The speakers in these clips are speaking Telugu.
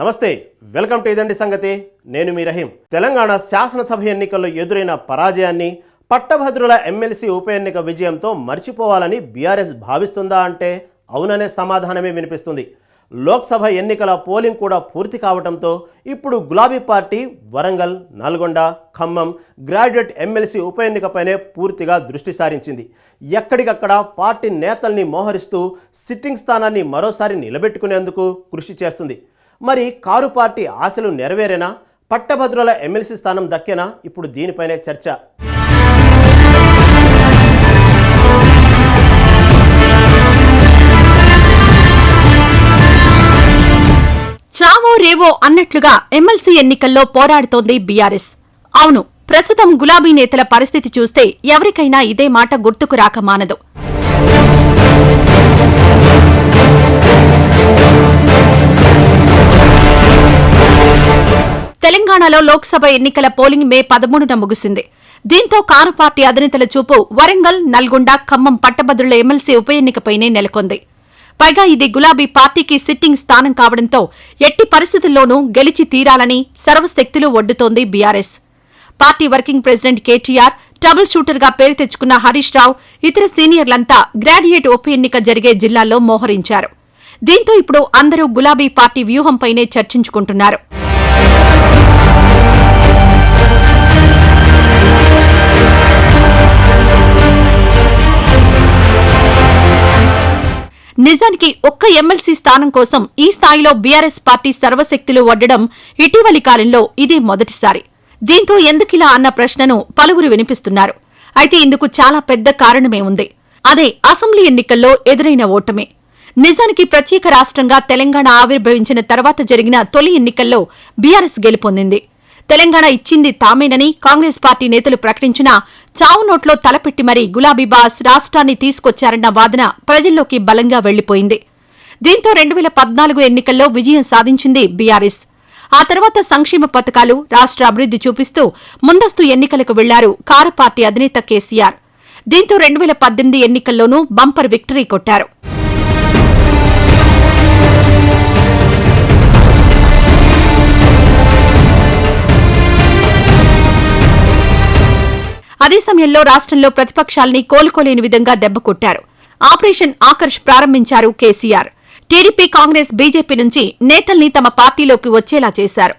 నమస్తే వెల్కమ్ టు ఇదండి సంగతి. నేను మీ రహీం. తెలంగాణ శాసనసభ ఎన్నికల్లో ఎదురైన పరాజయాన్ని పట్టభద్రుల ఎమ్మెల్సీ ఉప ఎన్నిక విజయంతో మర్చిపోవాలని బీఆర్ఎస్ భావిస్తుందా అంటే అవుననే సమాధానమే వినిపిస్తుంది. లోక్సభ ఎన్నికల పోలింగ్ కూడా పూర్తి కావడంతో ఇప్పుడు గులాబీ party Warangal Nalgonda Khammam graduate MLC ఉప ఎన్నికపైనే పూర్తిగా దృష్టి సారించింది. ఎక్కడికక్కడ పార్టీ నేతల్ని మోహరిస్తూ సిట్టింగ్ స్థానాన్ని మరోసారి నిలబెట్టుకునేందుకు కృషి చేస్తుంది. మరి కారు పార్టీ ఆశలు నెరవేరేనా? పట్టభద్రుల ఎమ్మెల్సీ స్థానం దక్కేనా? ఇప్పుడు దీనిపైనే చర్చ. చావో రేవో అన్నట్లుగా ఎమ్మెల్సీ ఎన్నికల్లో పోరాడుతోంది బీఆర్ఎస్. అవును ప్రస్తుతం గులాబీ నేతల పరిస్థితి చూస్తే ఎవరికైనా ఇదే మాట గుర్తుకు రాక మానదు. తెలంగాణలో లోక్సభ ఎన్నికల పోలింగ్ మే పదమూడున ముగిసింది. దీంతో కారు పార్టీ అధినేతల చూపు వరంగల్ నల్గొండ ఖమ్మం పట్టభద్రుల ఎమ్మెల్సీ ఉప ఎన్నికపైనే నెలకొంది. పైగా ఇది గులాబీ పార్టీకి సిట్టింగ్ స్థానం కావడంతో ఎట్టి పరిస్థితుల్లోనూ గెలిచి తీరాలని సర్వశక్తులు ఒడ్డుతోంది BRS. Party working president KTR trouble షూటర్గా పేరు తెచ్చుకున్న హరీష్ రావు ఇతర సీనియర్లంతా గ్రాడ్యుయేట్ ఉప ఎన్నిక జరిగే జిల్లాల్లో మోహరించారు. దీంతో ఇప్పుడు అందరూ గులాబీ పార్టీ వ్యూహంపైనే చర్చించుకుంటున్నారు. నిజానికి ఒక్క ఎమ్మెల్సీ స్థానం కోసం ఈ స్థాయిలో బీఆర్ఎస్ పార్టీ సర్వశక్తులు వడ్డడం ఇటీవలి కాలంలో ఇదే మొదటిసారి. దీంతో ఎందుకిలా అన్న ప్రశ్నను పలువురు వినిపిస్తున్నారు. అయితే ఇందుకు చాలా పెద్ద కారణమే ఉంది. అదే అసెంబ్లీ ఎన్నికల్లో ఎదురైన ఓటమే. నిజానికి ప్రత్యేక రాష్ట్రంగా తెలంగాణ ఆవిర్భవించిన తర్వాత జరిగిన తొలి ఎన్నికల్లో బీఆర్ఎస్ గెలుపొందింది. తెలంగాణ ఇచ్చింది తామేనని కాంగ్రెస్ పార్టీ నేతలు ప్రకటించినా చావు నోట్లో తలపెట్టి మరీ గులాబీ బాస్ రాష్ట్రాన్ని తీసుకొచ్చారన్న వాదన ప్రజల్లోకి బలంగా వెళ్ళిపోయింది. దీంతో రెండు వేల పద్నాలుగు ఎన్నికల్లో విజయం సాధించింది బీఆర్ఎస్. ఆ తర్వాత సంక్షేమ పథకాలు రాష్ట్ర అభివృద్ధి చూపిస్తూ ముందస్తు ఎన్నికలకు వెళ్ళారు కారు పార్టీ అధినేత కేసీఆర్. దీంతో రెండు వేల పద్దెనిమిది ఎన్నికల్లోనూ బంపర్ విక్టరీ కొట్టారు. అదే సమయంలో రాష్ట్రంలో ప్రతిపక్షాల్ని కోలుకోలేని విధంగా దెబ్బకొట్టారు ఆపరేషన్ ఆకర్ష్ ప్రారంభించారు కేసీఆర్. టీడీపీ కాంగ్రెస్ బీజేపీ నుంచి నేతల్ని తమ పార్టీలోకి వచ్చేలా చేశారు.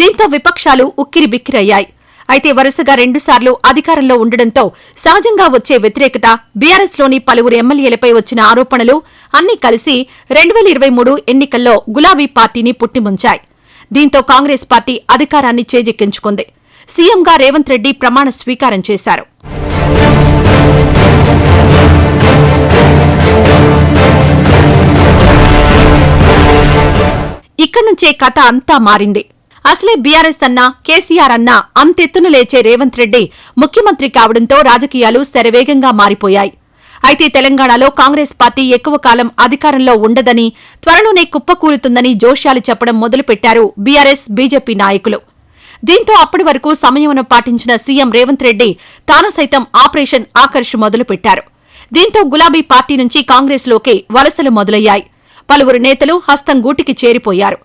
దీంతో విపక్షాలు ఉక్కిరి బిక్కిరయ్యాయి అయితే వరుసగా రెండుసార్లు అధికారంలో ఉండడంతో సహజంగా వచ్చే వ్యతిరేకత బీఆర్ఎస్లోని పలువురు ఎమ్మెల్యేలపై వచ్చిన ఆరోపణలు అన్నీ కలిసి రెండు వేల ఇరవై మూడు ఎన్నికల్లో గులాబీ పార్టీని పుట్టిముంచాయి. దీంతో కాంగ్రెస్ పార్టీ అధికారాన్ని చేజెక్కించుకుంది. సీఎంగా రేవంత్ రెడ్డి ప్రమాణ స్వీకారం చేశారు. ఇక్కడి నుంచే కథ అంతా మారింది. అసలే బీఆర్ఎస్ అన్నా కేసీఆర్ అన్నా అంతెత్తున లేచే రేవంత్ రెడ్డి ముఖ్యమంత్రి కావడంతో రాజకీయాలు శరవేగంగా మారిపోయాయి. అయితే తెలంగాణలో కాంగ్రెస్ పార్టీ ఎక్కువ కాలం అధికారంలో ఉండదని త్వరలోనే కుప్పకూలుతుందని జోష్యాలు చెప్పడం మొదలుపెట్టారు బీఆర్ఎస్ బీజేపీ నాయకులు. దీంతో అప్పటి వరకు సమయమును పాటించిన సీఎం రేవంత్ రెడ్డి తాను సైతం ఆపరేషన్ ఆకర్ష్ మొదలుపెట్టారు. దీంతో గులాబీ పార్టీ నుంచి కాంగ్రెస్లోకి వలసలు మొదలయ్యాయి. పలువురు నేతలు హస్తం గూటికి చేరిపోయారు.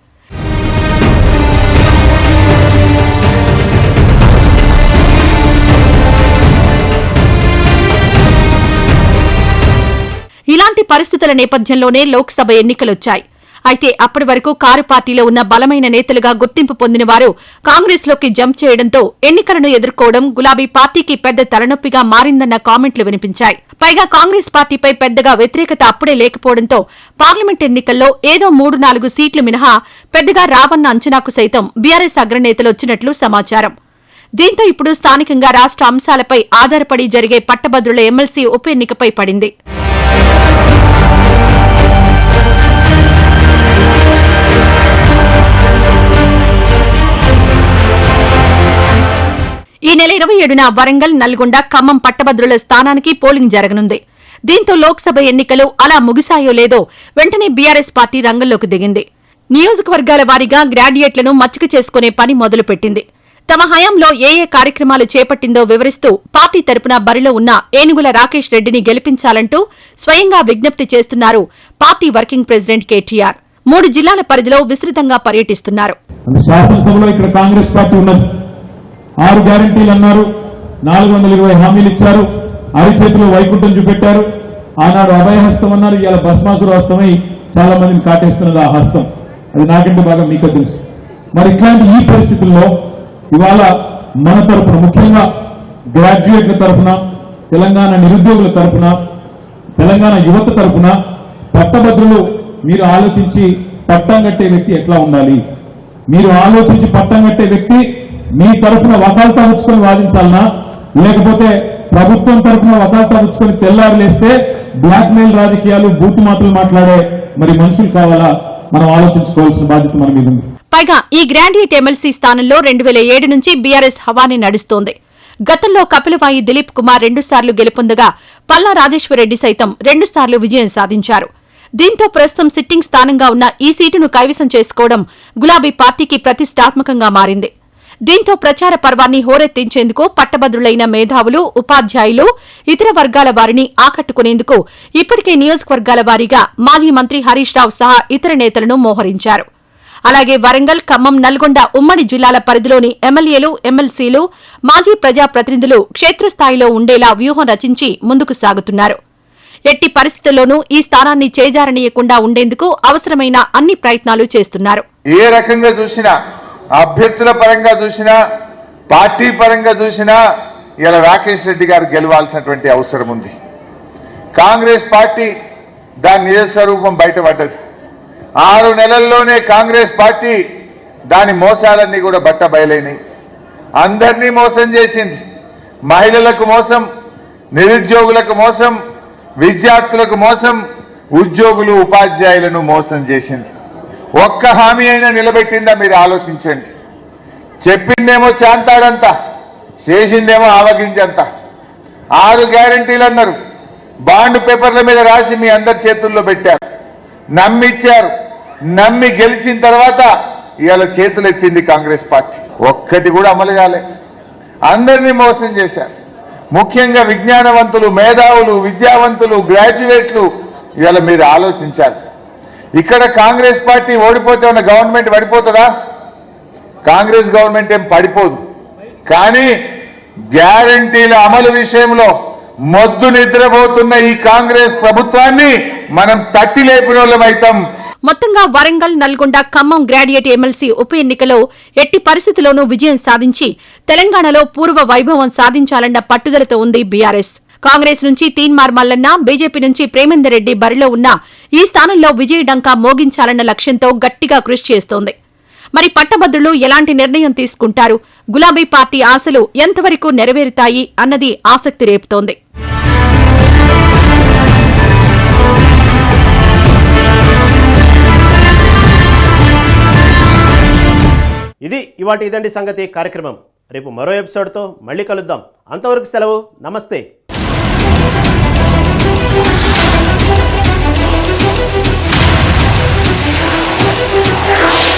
ఇలాంటి పరిస్థితుల నేపథ్యంలోనే లోక్సభ ఎన్నికలొచ్చాయి. అయితే అప్పటి వరకు కారు పార్టీలో ఉన్న బలమైన నేతలుగా గుర్తింపు పొందిన వారు కాంగ్రెస్లోకి జంప్ చేయడంతో ఎన్నికలను ఎదుర్కోవడం గులాబీ పార్టీకి పెద్ద తలనొప్పిగా మారిందన్న కామెంట్లు వినిపించాయి. పైగా కాంగ్రెస్ పార్టీపై పెద్దగా వ్యతిరేకత అప్పుడే లేకపోవడంతో పార్లమెంట్ ఎన్నికల్లో ఏదో మూడు నాలుగు సీట్లు మినహా పెద్దగా రావన్న అంచనాకు సైతం బీఆర్ఎస్ అగ్రనేతలు వచ్చినట్లు సమాచారం. దీంతో ఇప్పుడు స్థానికంగా రాష్ట్ర అంశాలపై ఆధారపడి జరిగే పట్టభద్రుల ఎమ్మెల్సీ ఉప ఎన్నికపై పడింది. ఇరవై ఏడున వరంగల్ నల్గొండ ఖమ్మం పట్టభద్రుల స్థానానికి పోలింగ్ జరగనుంది. దీంతో లోక్సభ ఎన్నికలు అలా ముగిసాయో లేదో వెంటనే బీఆర్ఎస్ పార్టీ రంగంలోకి దిగింది. నియోజకవర్గాల వారీగా గ్రాడ్యుయేట్లను మచ్చిక చేసుకునే పని మొదలుపెట్టింది. తమ హయాంలో ఏ ఏ కార్యక్రమాలు చేపట్టిందో వివరిస్తూ పార్టీ తరపున బరిలో ఉన్న ఏనుగుల రాకేష్ రెడ్డిని గెలిపించాలంటూ స్వయంగా విజ్ఞప్తి చేస్తున్నారు పార్టీ వర్కింగ్ ప్రెసిడెంట్ కేటీఆర్. మూడు జిల్లాల పరిధిలో విస్తృతంగా పర్యటిస్తున్నారు. శాసనసభలో ఇక్కడ కాంగ్రెస్ పార్టీ ఉన్నది. ఆరు గ్యారంటీలు అన్నారు. నాలుగు వందల ఇరవై హామీలు ఇచ్చారు. అరిచేతిలో వైకుంఠం చూపెట్టారు. ఆనాడు అభయహస్తం అన్నారు. ఇవాళ భస్మాసుర హస్తమై చాలా మందిని కాటేస్తున్నది ఆ హస్తం. అది నాకంటే బాగా మీకు తెలుసు. మరి ఇట్లాంటి ఈ పరిస్థితుల్లో ఇవాళ మన తరపున ముఖ్యంగా గ్రాడ్యుయేట్ల తరఫున తెలంగాణ నిరుద్యోగుల తరఫున తెలంగాణ యువత తరపున పట్టభద్రులు మీరు ఆలోచించి పట్టం కట్టే వ్యక్తి ఎట్లా ఉండాలి? మీరు ఆలోచించి పట్టం కట్టే వ్యక్తి మీ తరఫున వకాల్తా ఉంచుకొని వాదించాలనా? లేకపోతే ప్రభుత్వం తరఫున వకాల్తా ఉంచుకొని తెల్లారు లేస్తే బ్లాక్ మెయిల్ రాజకీయాలు బూతు మాటలు మాట్లాడే మరి మనుషులు కావాలా? మనం ఆలోచించుకోవాల్సిన బాధ్యత మన మీద ఉంది. పైగా ఈ గ్రాడ్యుయేట్ ఎమ్మెల్సీ స్థానంలో రెండు వేల ఏడు నుంచి బీఆర్ఎస్ హవాని నడుస్తోంది. గతంలో కపిలవాయి దిలీప్ కుమార్ రెండుసార్లు గెలుపొందగా పల్లా రాజేశ్వరరెడ్డి సైతం రెండుసార్లు విజయం సాధించారు. దీంతో ప్రస్తుతం సిట్టింగ్ స్థానంగా ఉన్న ఈ సీటును కైవసం చేసుకోవడం గులాబీ పార్టీకి ప్రతిష్టాత్మకంగా మారింది. దీంతో ప్రచార పర్వాన్ని హోరెత్తించేందుకు పట్టభద్రులైన మేధావులు ఉపాధ్యాయులు ఇతర వర్గాల వారిని ఆకట్టుకునేందుకు ఇప్పటికే నియోజకవర్గాల వారీగా మాజీ మంత్రి హరీష్ రావు సహా ఇతర నేతలను మోహరించారు. అలాగే వరంగల్ ఖమ్మం నల్గొండ ఉమ్మడి జిల్లాల పరిధిలోని ఎమ్మెల్యేలు ఎమ్మెల్సీలు మాజీ ప్రజాప్రతినిధులు క్షేత్రస్థాయిలో ఉండేలా వ్యూహం రచించి ముందుకు సాగుతున్నారు. ఎట్టి పరిస్థితుల్లోనూ ఈ స్థానాన్ని చేజారనీయకుండా ఉండేందుకు అవసరమైన అన్ని ప్రయత్నాలు చేస్తున్నారు. ఏ రకంగా చూసినా అభ్యర్థుల పరంగా చూసినా పార్టీ పరంగా చూసినా ఇలా రాకేష్ రెడ్డి గారు గెలవాల్సినటువంటి అవసరం ఉంది. కాంగ్రెస్ పార్టీ దాని నిజ స్వరూపం బయటపడ్డది. ఆరు నెలల్లోనే కాంగ్రెస్ పార్టీ దాని మోసాలన్నీ కూడా బట్ట బయలైనాయి. అందరినీ మోసం చేసింది. మహిళలకు మోసం నిరుద్యోగులకు మోసం విద్యార్థులకు మోసం ఉద్యోగులు ఉపాధ్యాయులను మోసం చేసింది. ఒక్క హామీ అయినా నిలబెట్టిందా మీరు ఆలోచించండి. చెప్పిందేమో చాంతాడంత చేసిందేమో ఆవగించంత ఆరు గ్యారంటీలు అన్నారు. బాండ్ పేపర్ల మీద రాసి మీ అందరి చేతుల్లో పెట్టారు. నమ్మిచ్చారు. నమ్మి గెలిచిన తర్వాత ఇవాళ చేతులు ఎత్తింది కాంగ్రెస్ పార్టీ. ఒక్కటి కూడా అమలు కాలే. అందరినీ మోసం చేశారు. ముఖ్యంగా విజ్ఞానవంతులు మేధావులు విద్యావంతులు గ్రాడ్యుయేట్లు ఇవాళ మీరు ఆలోచించాలి. ఇక్కడ కాంగ్రెస్ పార్టీ ఓడిపోతే ఉన్న గవర్నమెంట్ పడిపోతుందా? కాంగ్రెస్ గవర్నమెంట్ ఏం పడిపోదు. కానీ గ్యారంటీల అమలు విషయంలో మొద్దు నిద్రపోతున్న ఈ కాంగ్రెస్ ప్రభుత్వాన్ని మనం తట్టి లేపిన వాళ్ళమైతాం మొత్తంగా వరంగల్ నల్గొండ ఖమ్మం గ్రాడ్యుయేట్ ఎమ్మెల్సీ ఉప ఎన్నికలో ఎట్టి పరిస్థితుల్లోనూ విజయం సాధించి తెలంగాణలో పూర్వ వైభవం సాధించాలన్న పట్టుదలతో ఉంది బీఆర్ఎస్. కాంగ్రెస్ నుంచి తీన్మార్ మల్లన్న బీజేపీ నుంచి ప్రేమేందర్ రెడ్డి బరిలో ఉన్న ఈ స్థానంలో విజయ డంకా మోగించాలన్న లక్ష్యంతో గట్టిగా కృషి చేస్తోంది. మరి పట్టభద్రులు ఎలాంటి నిర్ణయం తీసుకుంటారు? గులాబీ పార్టీ ఆశలు ఎంతవరకు నెరవేరుతాయి అన్నది ఆసక్తి రేపుతోంది. ఇది ఇవాటి ఇదండి సంగతి కార్యక్రమం. రేపు మరో ఎపిసోడ్తో మళ్ళీ కలుద్దాం. అంతవరకు సెలవు. నమస్తే. Yeah.